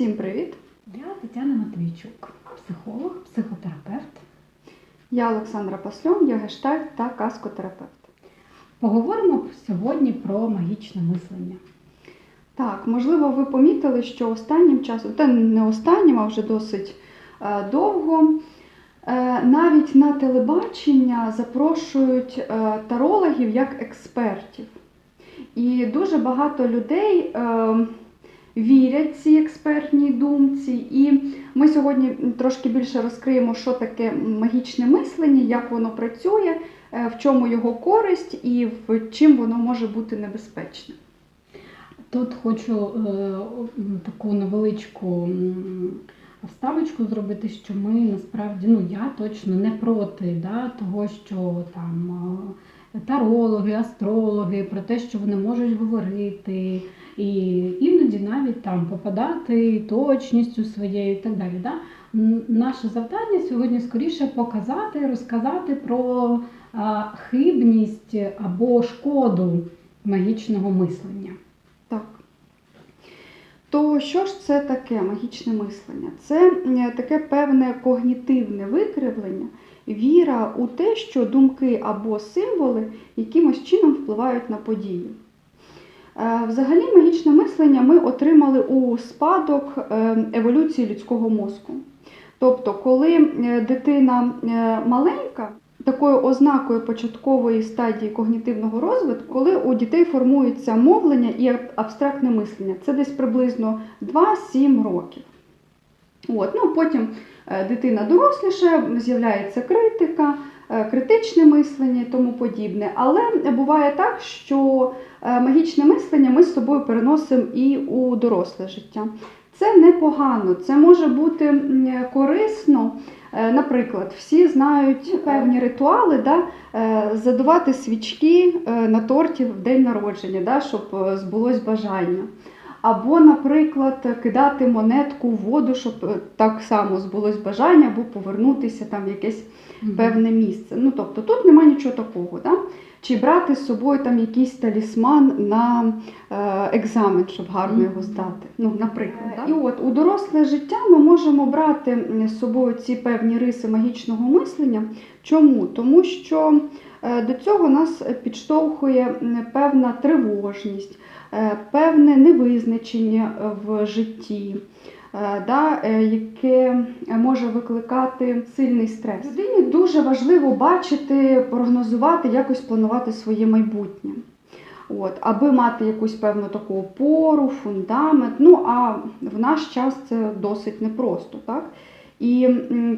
Всім привіт! Я Тетяна Матвійчук, психолог, психотерапевт. Я Олександра Пасльон, я гештальт та каскотерапевт. Поговоримо сьогодні про магічне мислення. Так, можливо, ви помітили, що останнім часом, та не останнім, а вже досить е, довго, е, навіть на телебачення запрошують е, тарологів як експертів. І дуже багато людей е, вірять цій експертній думці. І ми сьогодні трошки більше розкриємо, що таке магічне мислення, як воно працює, е, в чому його користь і в чим воно може бути небезпечним. Тут хочу е, таку невеличку вставочку зробити, що ми насправді, ну я точно не проти да, того, що там е, тарологи, астрологи, про те, що вони можуть говорити, і іноді навіть там попадати точністю своєю і так далі. Да? Наше завдання сьогодні скоріше показати, розказати про а, хибність або шкоду магічного мислення. Так. То що ж це таке магічне мислення? Це таке певне когнітивне викривлення, віра у те, що думки або символи якимось чином впливають на події. Е, Взагалі, магічне мислення ми отримали у спадок е, еволюції людського мозку. Тобто, коли е, дитина маленька, такою ознакою початкової стадії когнітивного розвитку, коли у дітей формується мовлення і абстрактне мислення. Це десь приблизно 2-7 років. От, ну, потім дитина доросліша, з'являється критика, критичне мислення і тому подібне. Але буває так, що е, магічне мислення ми з собою переносимо і у доросле життя. Це непогано, це може бути корисно. Е, Наприклад, всі знають певні ритуали, да, е, задувати свічки е, на торті в день народження, да, щоб е, збулось бажання. Або, наприклад, кидати монетку в воду, щоб е, так само збулось бажання, або повернутися там в якесь певне місце. Ну, тобто тут немає нічого такого. Да? Чи брати з собою там якийсь талісман на е, екзамен, щоб гарно його здати. Ну, наприклад. Да? І от у доросле життя ми можемо брати з собою ці певні риси магічного мислення. Чому? Тому що е, до цього нас підштовхує певна тривожність, е, певне невизначення е, в житті. е, Да, е, яке може викликати сильний стрес. Людині дуже важливо бачити, прогнозувати, якось планувати своє майбутнє. От, аби мати якусь певну таку опору, фундамент. Ну а в наш час це досить непросто. Так? І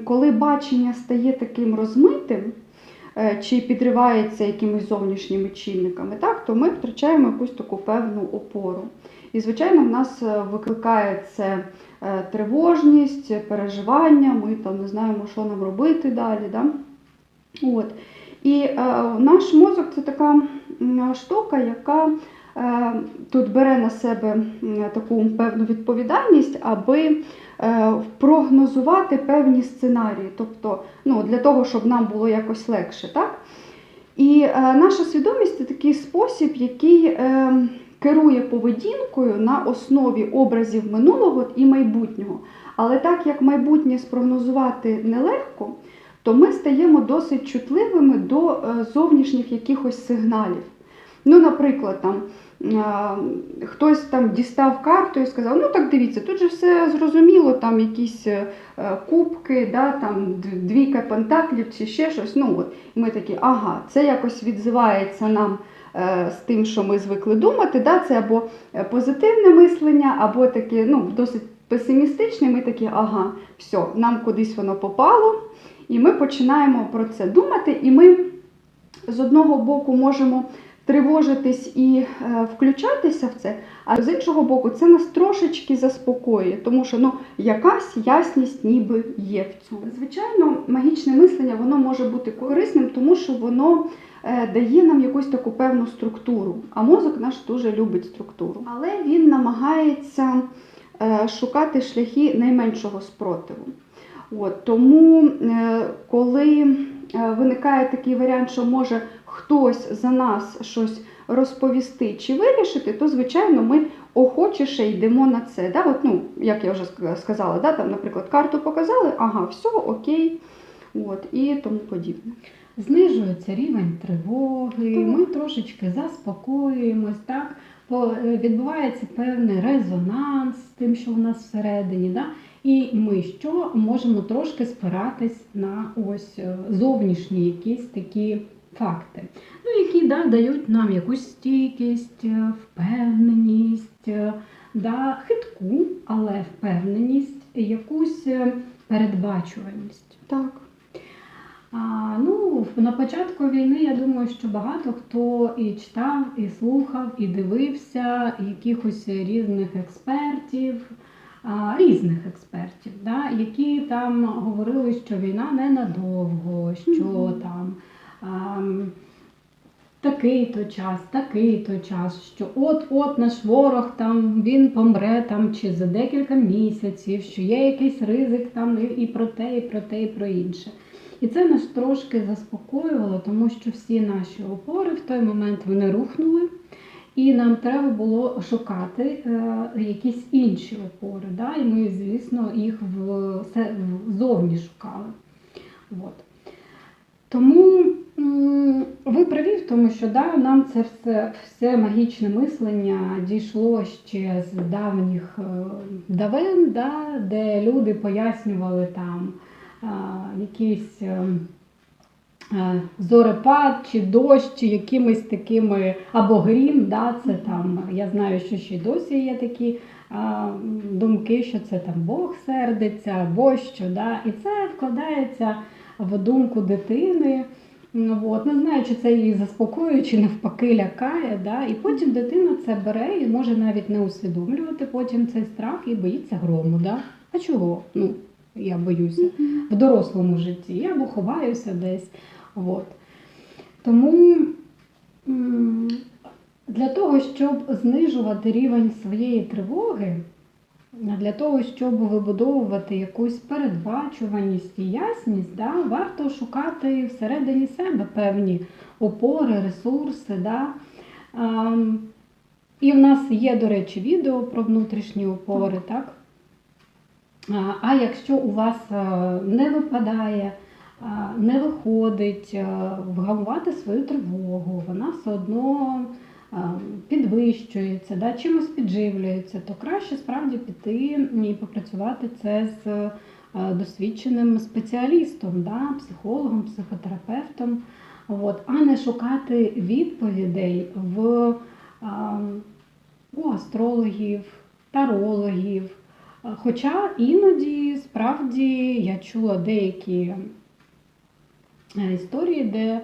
коли бачення стає таким розмитим, е, чи підривається якимись зовнішніми чинниками, так, то ми втрачаємо якусь таку певну опору. І, звичайно, в нас е, викликає це е, тривожність, переживання, ми там не знаємо, що нам робити далі. Да? От. І е, наш мозок це така штука, яка е, тут бере на себе таку певну відповідальність, аби е, прогнозувати певні сценарії, тобто ну, для того, щоб нам було якось легше. Так? І е, наша свідомість це такий спосіб, який е, керує поведінкою на основі образів минулого і майбутнього. Але так як майбутнє спрогнозувати нелегко, то ми стаємо досить чутливими до е, зовнішніх якихось сигналів. Ну, наприклад, там е, хтось там дістав карту і сказав: ну так дивіться, тут же все зрозуміло, там якісь е, кубки, да, там двійка пентаклів чи ще щось. Ну, от. І ми такі, ага, це якось відзивається нам е, з тим, що ми звикли думати. Да? Це або е, позитивне мислення, або таке ну, досить песимістичне. Ми такі, ага, все, нам кудись воно попало. І ми починаємо про це думати, і ми з одного боку можемо тривожитись і е, включатися в це, а з іншого боку, це нас трошечки заспокоює, тому що ну, якась ясність ніби є в цьому. Звичайно, магічне мислення воно може бути корисним, тому що воно е, дає нам якусь таку певну структуру. А мозок наш дуже любить структуру. Але він намагається е, шукати шляхи найменшого спротиву. От, тому, коли виникає такий варіант, що може хтось за нас щось розповісти чи вирішити, то звичайно ми охочіше йдемо на це. Да? От, ну, як я вже сказала, да? там, наприклад, карту показали, ага, все, окей, от, і тому подібне. Знижується рівень тривоги, Так. ми трошечки заспокоюємось, так? Бо е, відбувається певний резонанс з тим, що у нас всередині. Да? І ми що можемо трошки спиратись на ось е, зовнішні якісь такі факти, ну, які да, дають нам якусь стійкість, е, впевненість, е, да, хитку, але впевненість, якусь е, передбачуваність. Так. А, ну, на початку війни я думаю, що багато хто і читав, і слухав, і дивився якихось різних експертів, а, різних експертів, да, які там говорили, що війна ненадовго, що Мгм. там. Такий-то час, такий-то час, що от-от наш ворог там він помре там чи за декілька місяців, що є якийсь ризик там і, про те, і про те, і про інше. І це нас трошки заспокоювало, тому що всі наші опори в той момент вони рухнули, і нам треба було шукати е, якісь інші опори. Да? І ми, звісно, їх в, ззовні шукали. От. Тому ви праві в тому, що да, нам це все, все магічне мислення дійшло ще з давніх е, давен, да, де люди пояснювали там а, якийсь е, е, зорепад чи дощ, чи якимись такими або грім. Да, це там, я знаю, що ще й досі є такі думки, що це там Бог сердиться, або що. Да, і це вкладається в думку дитини. Ну, от, не знаю, чи це її заспокоює, чи навпаки лякає. Да? І потім дитина це бере і може навіть не усвідомлювати потім цей страх і боїться грому. Да? А чого? Ну, я боюся в дорослому житті. Я або ховаюся десь. От. Тому для того, щоб знижувати рівень своєї тривоги, для того, щоб вибудовувати якусь передбачуваність і ясність, да, варто шукати всередині себе певні опори, ресурси. Да. Ем, І в нас є, до речі, відео про внутрішні опори, так? А, А якщо у вас е, не випадає, не виходить е, вгамувати свою тривогу, вона все одно е, підвищується, да, чимось підживлюється, то краще справді піти і попрацювати це з е, досвідченим спеціалістом, да, психологом, психотерапевтом, от, а не шукати відповідей в, у астрологів, тарологів. Хоча іноді справді я чула деякі е, історії, де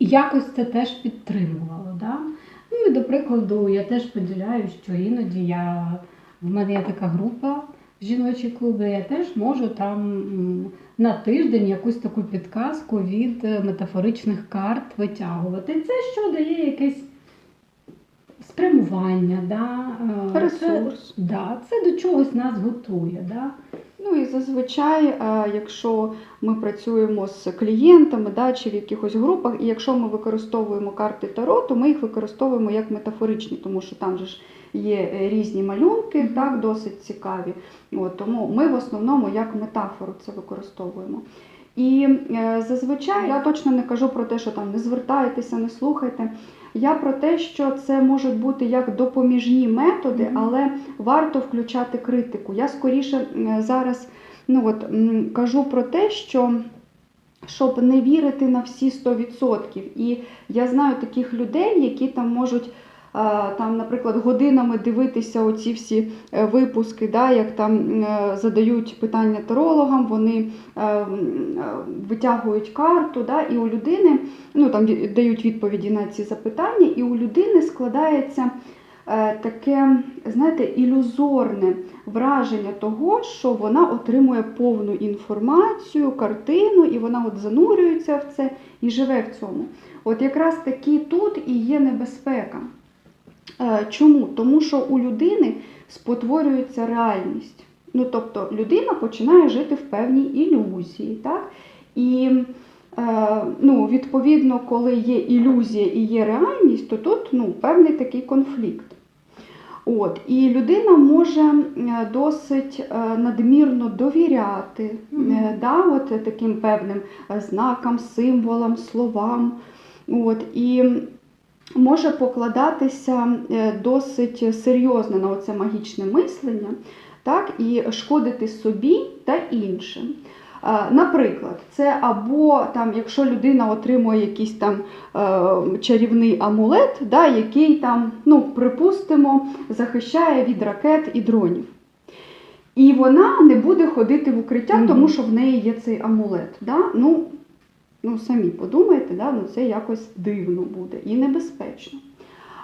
якось це теж підтримувало. Да? Ну і до прикладу, я теж поділяю, що іноді я в мене є така група в жіночій клубі, я теж можу там на тиждень якусь таку підказку від е, метафоричних карт витягувати. Це що дає якесь спрямування, да? е, Ресурс. Це, да, це до чогось нас готує. Да? Ну і зазвичай, е, якщо ми працюємо з клієнтами да, чи в якихось групах, і якщо ми використовуємо карти Таро, то ми їх використовуємо як метафоричні, тому що там же ж є е, різні малюнки, Мгм. так, досить цікаві. От, тому ми в основному як метафору це використовуємо. І е, зазвичай я точно не кажу про те, що там не звертайтеся, не слухайте. Я про те, що це можуть бути як допоміжні методи, але варто включати критику. Я скоріше м, зараз ну от, кажу про те, що щоб не вірити на всі 100%. І я знаю таких людей, які там можуть. Там, наприклад, годинами дивитися оці всі е, випуски, да, як там е, задають питання тарологам, вони е, м, е, витягують карту, да, і у людини ну, там дають відповіді на ці запитання, і у людини складається таке, знаєте, ілюзорне враження того, що вона отримує повну інформацію, картину, і вона от занурюється в це і живе в цьому. От якраз таки тут і є небезпека. Е, Чому? Тому що у людини спотворюється реальність. Ну, тобто людина починає жити в певній ілюзії. Так? І е, ну, відповідно, коли є ілюзія і є реальність, то тут ну, певний такий конфлікт. От, і людина може е, досить надмірно довіряти Мгм. е, да, от таким певним знакам, символам, словам. От, і може покладатися е, досить серйозно на це магічне мислення, так, і шкодити собі та іншим. Е, Наприклад, це або там, якщо людина отримує якийсь там е, чарівний амулет, да, який там, ну, припустимо, захищає від ракет і дронів. І вона не буде ходити в укриття, тому що в неї є цей амулет. Да? Ну, ну, самі подумайте, да? ну, це якось дивно буде і небезпечно.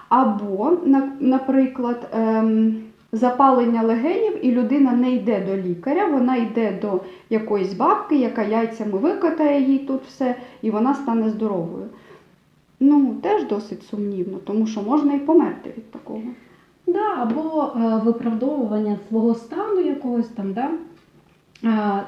Або, наприклад, ем, запалення легенів, і людина не йде до лікаря, вона йде до якоїсь бабки, яка яйцями викатає їй тут все, і вона стане здоровою. Ну, теж досить сумнівно, тому що можна і померти від такого. Да, або е, виправдовування свого стану якогось там, да?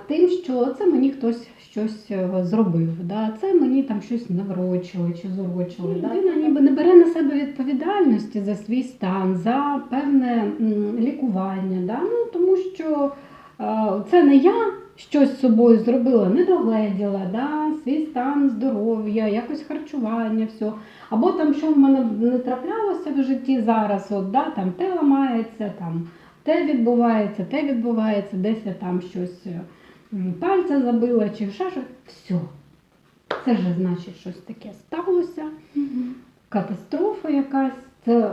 Тим, що це мені хтось щось е, зробив, да? це мені там щось наврочили чи зорочили. Да? Людина ніби не бере на себе відповідальності за свій стан, за певне лікування, да? ну, тому що е, це не я щось з собою зробила, не догледіла, да? свій стан здоров'я, якось харчування, все. Або там, що в мене не траплялося в житті зараз, от, да, там те ламається, там те відбувається, те відбувається, десь я там щось е, пальця забила чи ще щось. Все. Це ж значить щось таке сталося, катастрофа якась, це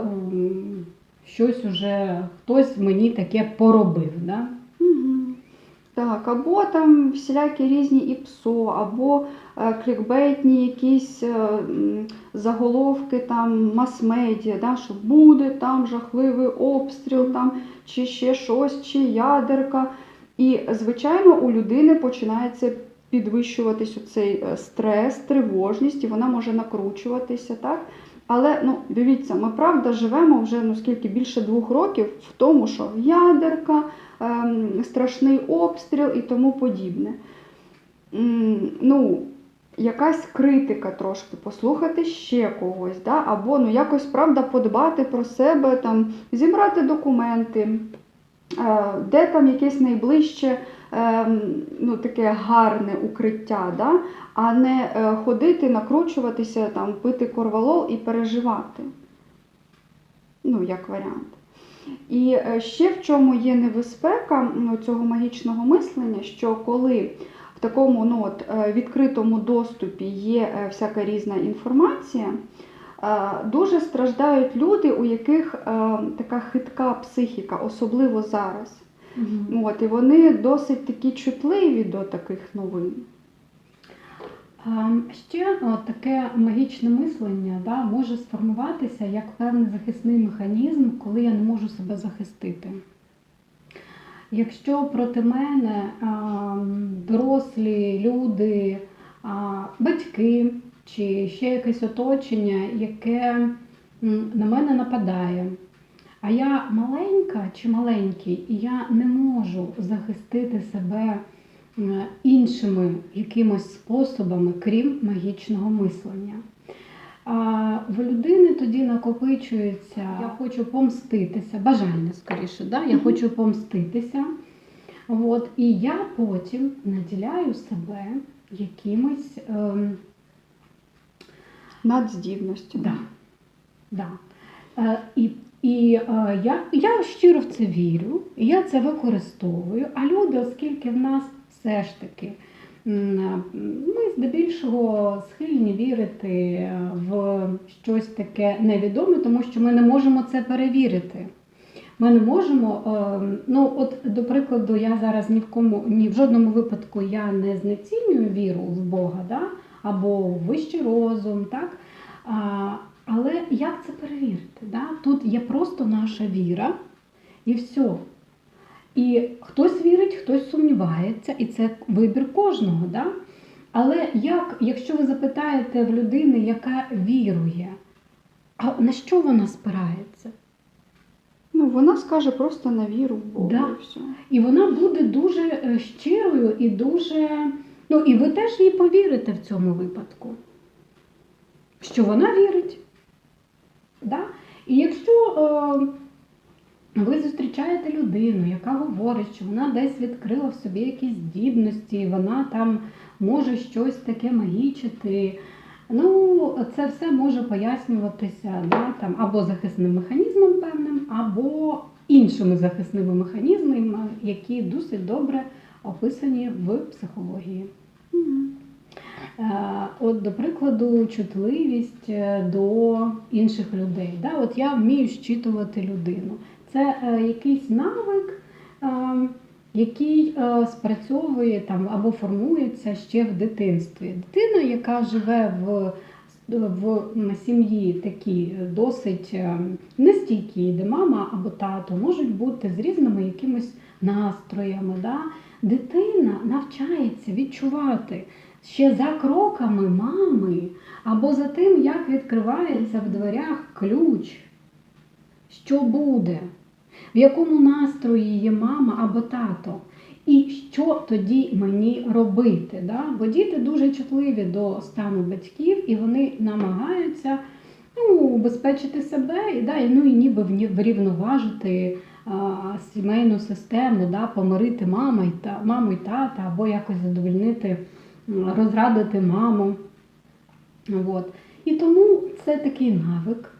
щось уже хтось мені таке поробив. Да? Так, або там всілякі різні ІПСО, або е, клікбейтні якісь е, заголовки там мас-медіа, да, що буде там жахливий обстріл, там, чи ще щось, чи ядерка. І, звичайно, у людини починається підвищуватись оцей е, стрес, тривожність, і вона може накручуватися, так? Але ну, дивіться, ми правда живемо вже ну, скільки більше двох років в тому, що ядерка, страшний обстріл і тому подібне. Ну, якась критика трошки, послухати ще когось, да? або ну, якось правда подбати про себе, там, зібрати документи, е, де там якесь найближче ем, ну, таке гарне укриття, да? а не е, ходити, накручуватися, там, пити корвалол і переживати. Ну, як варіант. І е, ще в чому є небезпека ну, цього магічного мислення, що коли в такому ну, от, е, відкритому доступі є е, всяка різна інформація, дуже страждають люди, у яких така хитка психіка, особливо зараз. От, і вони досить такі чутливі до таких новин. Ще таке магічне мислення да, може сформуватися як певний захисний механізм, коли я не можу себе захистити. Якщо проти мене дорослі люди, батьки чи ще якесь оточення, яке на мене нападає, а я маленька чи маленький, і я не можу захистити себе іншими якимось способами, крім магічного мислення. А в людини тоді накопичується, я хочу помститися, бажання скоріше, да? я хочу помститися. От, і я потім наділяю себе якимось ем, Надздібності. Да. Да. Е, і і е, я, я щиро в це вірю, я це використовую. А люди, оскільки в нас все ж таки е, ми здебільшого схильні вірити в щось таке невідоме, тому що ми не можемо це перевірити. Ми не можемо, е, ну от до прикладу, я зараз ні в кому, ні в жодному випадку я не знецінюю віру в Бога, да? або в вищий розум, так? Але як це перевірити? Да? Тут є просто наша віра і все. І хтось вірить, хтось сумнівається, і це вибір кожного. Да? Але як, якщо ви запитаєте в людини, яка вірує, а на що вона спирається? Ну, вона скаже просто на віру в Бога Да. і все. І вона буде дуже е, щирою і дуже. Ну, і ви теж їй повірите в цьому випадку, що вона вірить. Да? І якщо е, ви зустрічаєте людину, яка говорить, що вона десь відкрила в собі якісь здібності, вона там може щось таке магічити. Ну, це все може пояснюватися да, там, або захисним механізмом певним, або іншими захисними механізмами, які досить добре описані в психології. Е, От, до прикладу, чутливість е, до інших людей. Да? От я вмію щитувати людину. Це е, якийсь навик, е, який е, спрацьовує там або формується ще в дитинстві. Дитина, яка живе в, в сім'ї такі досить нестійкі, де мама або тато можуть бути з різними якимись настроями. Да? Дитина навчається відчувати ще за кроками мами, або за тим, як відкривається в дверях ключ, що буде, в якому настрої є мама або тато, і що тоді мені робити. Да? Бо діти дуже чутливі до стану батьків, і вони намагаються ну, убезпечити себе і, да, ну, і ніби врівноважити сімейну систему, да, помирити маму і, та, маму і тата, або якось задовольнити, розрадити маму. От. І тому це такий навик,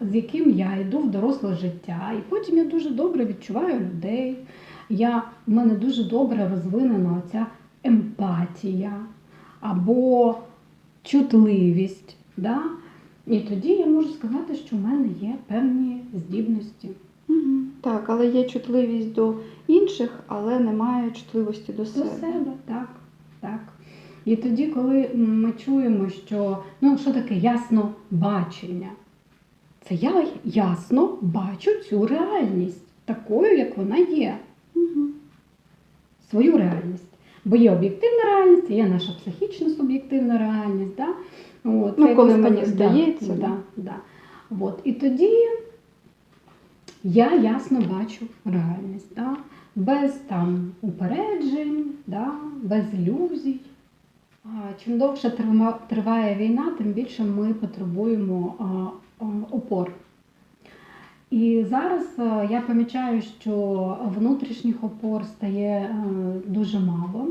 з яким я йду в доросле життя. І потім я дуже добре відчуваю людей. Я, в мене дуже добре розвинена оця емпатія або чутливість. Да? І тоді я можу сказати, що в мене є певні здібності. Так, але є чутливість до інших, але немає чутливості до себе. До себе, так, так. І тоді, коли ми чуємо, що ну що таке ясно бачення, це я ясно бачу цю реальність такою, як вона є, свою реальність. Бо є об'єктивна реальність, є наша психічна суб'єктивна реальність. Да? От, Ну, це коли мені здається, Да, да. От. І тоді я ясно бачу реальність. Да? Без там упереджень, да? без ілюзій. Чим довше триває війна, тим більше ми потребуємо опор. І зараз е, я помічаю, що внутрішніх опор стає е, дуже мало.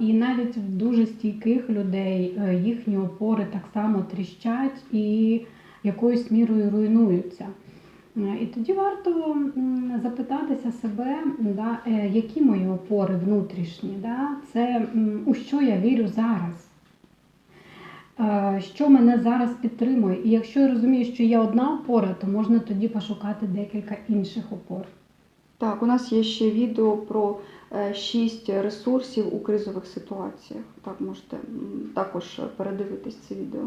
І навіть в дуже стійких людей е, їхні опори так само тріщать і якоюсь мірою руйнуються. Е, І тоді варто запитатися себе, да, е, які мої опори внутрішні, да? це у що я вірю зараз, Е, що мене зараз підтримує. І якщо я розумію, що є одна опора, то можна тоді пошукати декілька інших опор. Так, у нас є ще відео про е, шість ресурсів у кризових ситуаціях. Так, можете також передивитись це відео.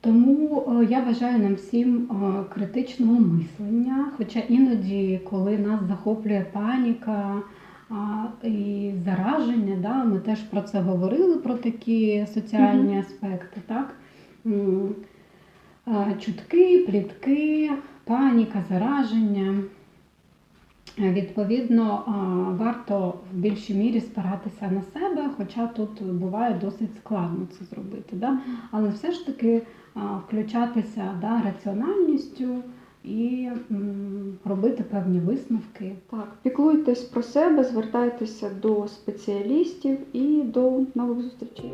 Тому е, я бажаю нам всім е, критичного мислення, хоча іноді, коли нас захоплює паніка і зараження, да, ми теж про це говорили, про такі соціальні аспекти, так? Чутки, плітки, паніка, зараження. Відповідно, варто в більшій мірі спиратися на себе, хоча тут буває досить складно це зробити. Да? Але все ж таки включатися да, раціональністю і робити певні висновки. Так, піклуйтесь про себе, звертайтеся до спеціалістів і до нових зустрічей.